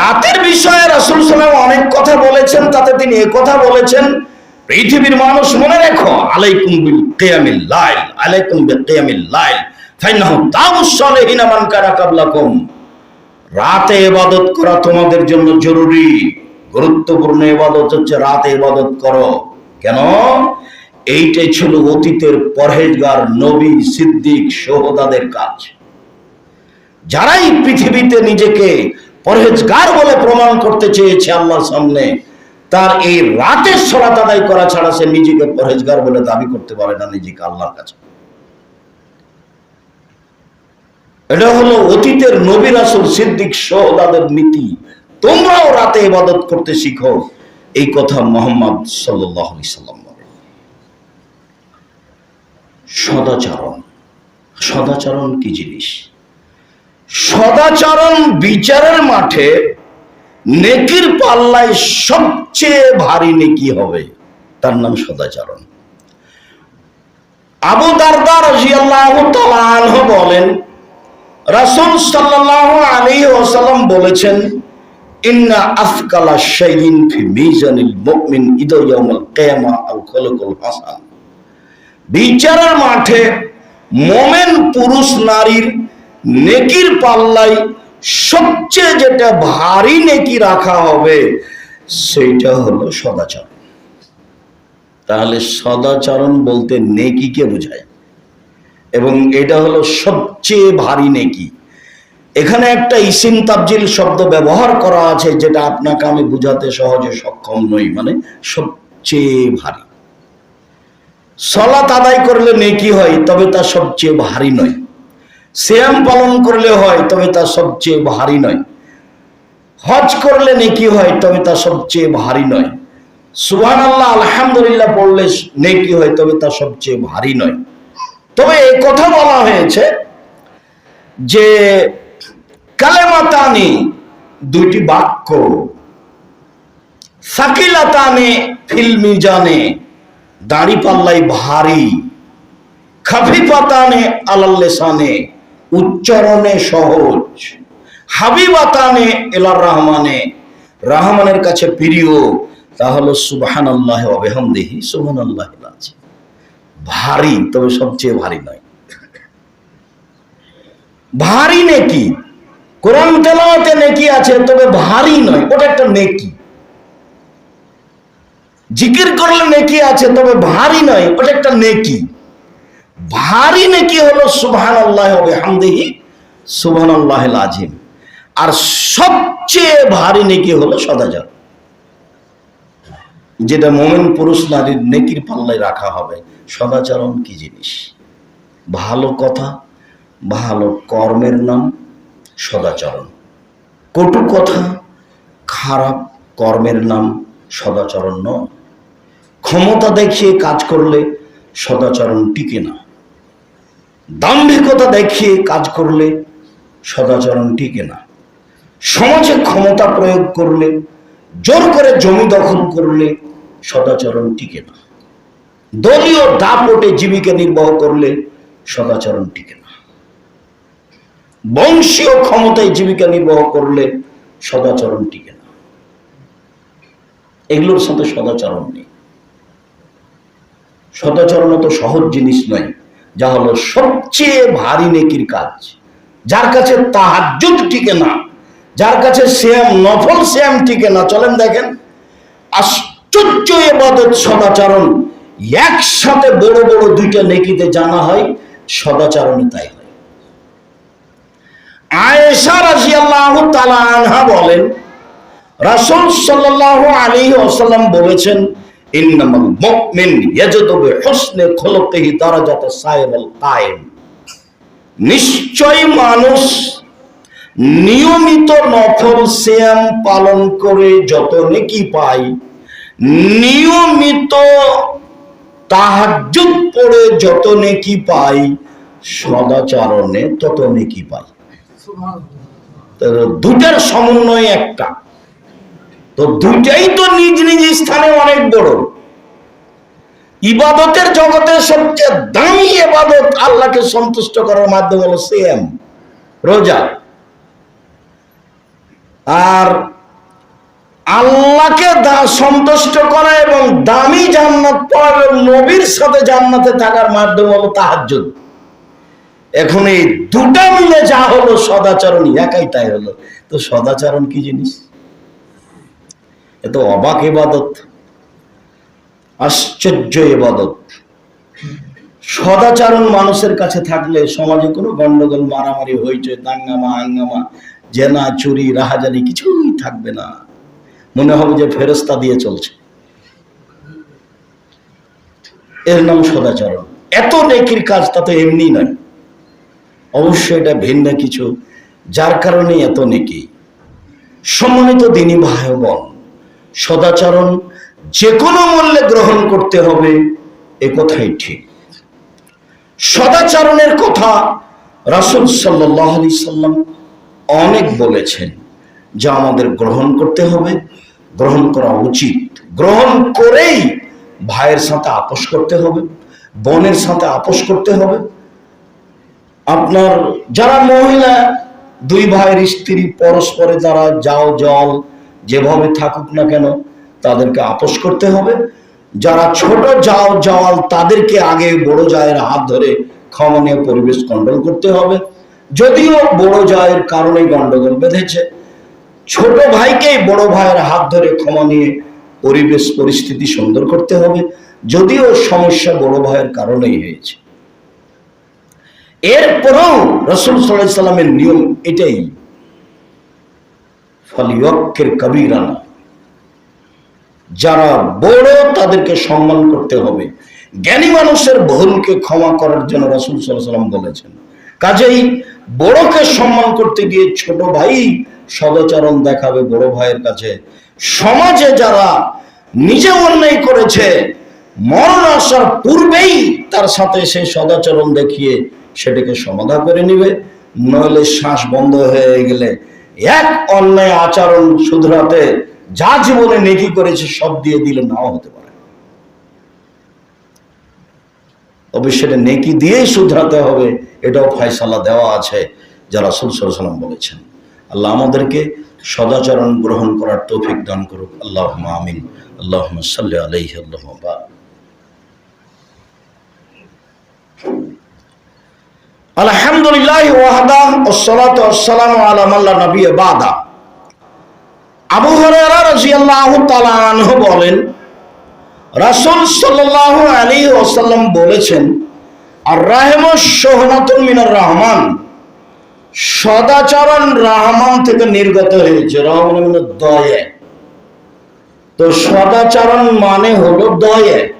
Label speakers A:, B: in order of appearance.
A: রাতের বিষয়ে রাসুল সাল্লাম অনেক কথা বলেছেন, তাতে তিনি কথা বলেছেন, পৃথিবীর মানুষ মনে রেখো, আলাইকুম বিল কিয়ামিল লাইল, আলাইকুম বিল কিয়ামিল লাইল ফাইনাহু দাউস সালিহিনা মান কানা কাবলাকুম। রাতে ইবাদত করা তোমাদের জন্য জরুরি। গুরুত্বপূর্ণ ইবাদত হচ্ছে রাতে ইবাদত করো। কেন? এইটাই ছিল অতীতের পরহেজগার, নবী, সিদ্দিক সোহদাদের কাজ। যারাই পৃথিবীতে নিজেকে পরহেজগার বলে প্রমাণ করতে চেয়েছে আল্লাহর সামনে। তার এই রাতের সরাত আদায় করা ছাড়া সে নিজেকে পরহেজগার বলে দাবি করতে পারে না নিজেকে আল্লাহর কাছে। এটা হলো অতীতের নবী রাসূল সিদ্দিক সোহদাদের নীতি। তোমরাও রাতে ইবাদত করতে শিখো। এই কথা মোহাম্মদ আলাইহি সাল্লাম সদাচরণ। সদাচরণ কি জিনিস? সদাচরণ বিচারের মাঠে নেকির পাল্লায় সবচেয়ে ভারী নেকি হবে তার নাম সদাচরণ। আবু দারদা রাদিয়াল্লাহু তাআলা বলেন, রাসূল সাল্লাল্লাহু আলাইহি ওয়াসাল্লাম বলেছেন, ইন্না আল বিচারের মাঠে মোমেন পুরুষ নারীর নেকির পাল্লাই সবচেয়ে যেটা ভারী নেকি রাখা হবে, সেইটা হলো সদাচরণ তাহলে সদাচরণ বলতে নেকিকে বোঝায়। এবং এটা হলো সবচেয়ে ভারী নেকি। এখানে একটা ইসিম তাবজিল শব্দ ব্যবহার করা আছে, যেটা আপনাকে আমি বুঝাতে সহজে সক্ষম নই মানে সবচেয়ে ভারী। সলাত আদায় করলে নেকি হয়, তবে তা সবচেয়ে ভারী নয়। শ্যাম পালন করলে হয় তবে তা সবচেয়ে ভারী নয়। হজ করলে নেকি হয় তবে তা সবচেয়ে ভারী নয়। সুবহান আল্লাহ আলহামদুলিল্লাহ পড়লে নেকি হয় তবে তা সবচেয়ে ভারী নয়। তবে এই কথা বলা হয়েছে যে কালেমাতানি দুইটি বাক্য। সাকিলাতানে ফিল্মি জানে দাড়ি পাল্লাই ভারী। খাফি পাতানে আলাল্লেসানে উচ্চারণে সহজ। হাবিবাতানে এলার রহমানে। রহমানের কাছে প্রিয়, তা হলো সুবহান আল্লাহ অবেহমদেহি সুবহান আল্লাহ আছে ভারী, তবে সবচেয়ে ভারী নয়। ভারী নেকি? কোরআন তেলাওয়াতে নেকি আছে, তবে ভারী নয়, ওটা একটা নেকি। জিকির করলে নেকি আছে, তবে ভারী নয়, ওটা একটা নেকি। ভারী নেকি হলো সুবহান আল্লাহ হবে হামদেহি সুবহান আল্লাহ আজিম আর সবচেয়ে ভারী নেকি হলো সদাচার। যেটা মোমেন পুরুষ নারীর নেকির পাল্লায় রাখা হবে। সদাচরণ কি জিনিস? ভালো কথা, ভালো কর্মের নাম সদাচরণ কটু কথা, খারাপ কর্মের নাম সদাচরণ নয়। ক্ষমতা দেখিয়ে কাজ করলে সদাচরণ টিকে না। দাম্ভিকতা দেখিয়ে কাজ করলে সদাচরণ টিকে না। সমাজে ক্ষমতা প্রয়োগ করলে, জোর করে জমি দখল করলে সদাচরণ টিকে না। দলীয় দাপটে জীবিকা নির্বাহ করলে সদাচরণ টিকে না। বংশীয় ক্ষমতায় জীবিকা নির্বাহ করলে সদাচরণ টিকে না। এগুলোর সাথে সদাচরণ নেই। সদাচরণ তো সহজ জিনিস নয়। যা হলো সবচেয়ে ভারী নেকির কাজ। যার কাছে তাহাজ্জুদ টিকে না, যার কাছে শ্যাম, নফল শ্যাম টিকে না, চলেন দেখেন, আশ্চর্য এবাদত সদাচরণ, একসাথে বড় বড় দুইটা নেকিতে জানা হয় সদাচরণই তাই আয়েশা বলেন, রাসূল সাল্লাল্লাহু আলাইহি ওয়াসাল্লাম বলেছেন ইন্নামাল মুমিন ইয়াজদু বিহুসনি খুলুকিহি দারাজাত সাইরুল কায়েম। নিশ্চয় মানুষ নিয়মিত নফল সিয়াম পালন করে যত নেকি পায়, নিয়মিত তাহাজ্জুদ পড়ে যত নেকি পাই সদাচরণে তত নেকি পাই দুটার সমন্বয় একটা। তো দুটাই তো নিজ নিজ স্থানে বড় ইবাদতের জগতে সবচেয়ে দামি ইবাদত আল্লাহকে সন্তুষ্ট করার মাধ্যম হলো সিয়াম, রোজা। আর আল্লাহকে সন্তুষ্ট করা এবং দামি জান্নাত পাওয়া নবীর সাথে জান্নাতে থাকার মাধ্যম হলো তাহাজ্জুদ। এখন এই দুটা মিলে যা হলো সদাচরণ, একাই তাই হলো। তো সদাচরণ কি জিনিস? এ তো অবাক এবাদত আশ্চর্য এবাদত সদাচরণ মানুষের কাছে থাকলে সমাজে কোনো গন্ডগোল, মারামারি, হইচই, দাঙ্গামা, হাঙ্গামা, জেনা, চুরি, রাহাজানি কিছুই থাকবে না। মনে হবে যে ফেরস্তা দিয়ে চলছে। এর নাম সদাচরণ। এত নেকির কাজ তা তো এমনি নয়। অবশ্যই এটা ভিন্ন কিছু, যার কারণে এত নেকি। সম্মানিত দিনী ভাই বোন, সদাচরণ যে কোনো মূল্যে গ্রহণ করতে হবে, এ কথাই ঠিক। সদাচরণের কথা রাসুল সাল্লাহ আলি সাল্লাম অনেক বলেছেন যা আমাদের গ্রহণ করতে হবে, গ্রহণ করা উচিত। গ্রহণ করেই ভাইয়ের সাথে আপোষ করতে হবে, বোনের সাথে আপোষ করতে হবে। আপনার যারা মহিলা, দুই ভাইয়ের স্ত্রী, পরস্পরে যারা যাও, জল যেভাবে থাকুক না কেন তাদেরকে আপোষ করতে হবে। যারা ছোট যাও জওয়াল তাদেরকে আগে বড় জায়ের হাত ধরে ক্ষমা পরিবেশ কন্ট্রোল করতে হবে। যদিও বড় জায়ের কারণে গন্ডগোল বেঁধেছে। ছোট ভাইকেই বড় ভাইয়ের হাত ধরে ক্ষমা নিয়ে পরিবেশ পরিস্থিতি সুন্দর করতে হবে। যদিও সমস্যা বড় ভাইয়ের কারণেই হয়েছে। এরপরেও রসুল সাল্লাহ সাল্লামের নিয়ম এটাই। ফলিয়কের কবিরানা। যারা বড় তাদেরকে সম্মান করতে হবে। জ্ঞানী মানুষের ভুলকে ক্ষমা করার জন্য রসুল সাল্লাম বলেছেন। কাজেই বড়কে সম্মান করতে গিয়ে ছোট ভাই সদাচরণ দেখাবে বড় ভাইয়ের কাছে। সমাজে যারা নিজে অন্যায় করেছে, মরণ আসার পূর্বেই তার সাথে সেই সদাচরণ দেখিয়ে সেটাকে সমাধা করে নিবে। নইলে শ্বাস বন্ধ হয়ে গেলে এক অন্যায় আচরণ শুধরাতে যা জীবনে নেকি করেছে, সব দিয়ে দিলে নাও হতে পারে। তবে সেটা নেকি দিয়েই শুধরাতে হবে, এটাও ফয়সালা দেওয়া আছে যারা সুলসালাম বলেছেন। আল্লাহ আমাদেরকে সদাচরণ গ্রহণ করার তৌফিক দান করুক। আল্লাহ আমিন। আল্লাহ সাল্লি আল্লাহ আলহামদুলিল্লাহ ওয়াহদা ওসালাত ওসালাম আলম আল্লাহ নবী বাদা। আবু তাআলা বলেন, রাসুল সাল্লাল্লাহু আলী ওসাল্লাম বলেছেন আর রাহেম সোহনাতুল মিনার রহমান। সদাচরণ রহমান থেকে নির্গত হয়েছে। রহমান দয়ে দয়া। তো সদাচরণ মানে হলো দয়া।